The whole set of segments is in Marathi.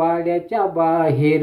वाड्याच्या बाहेर.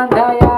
Mandaya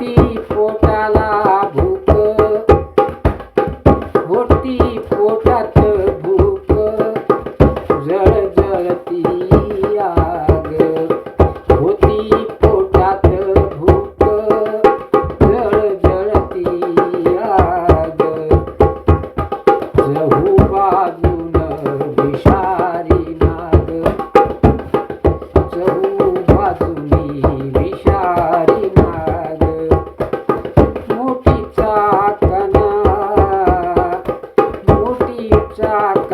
ভর্তি পোটালা ভুক ভর্তি Так.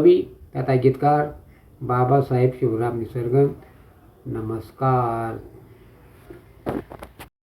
कवी तथा गीतकार बाबासाहेब शिवराम निसर्ग नमस्कार।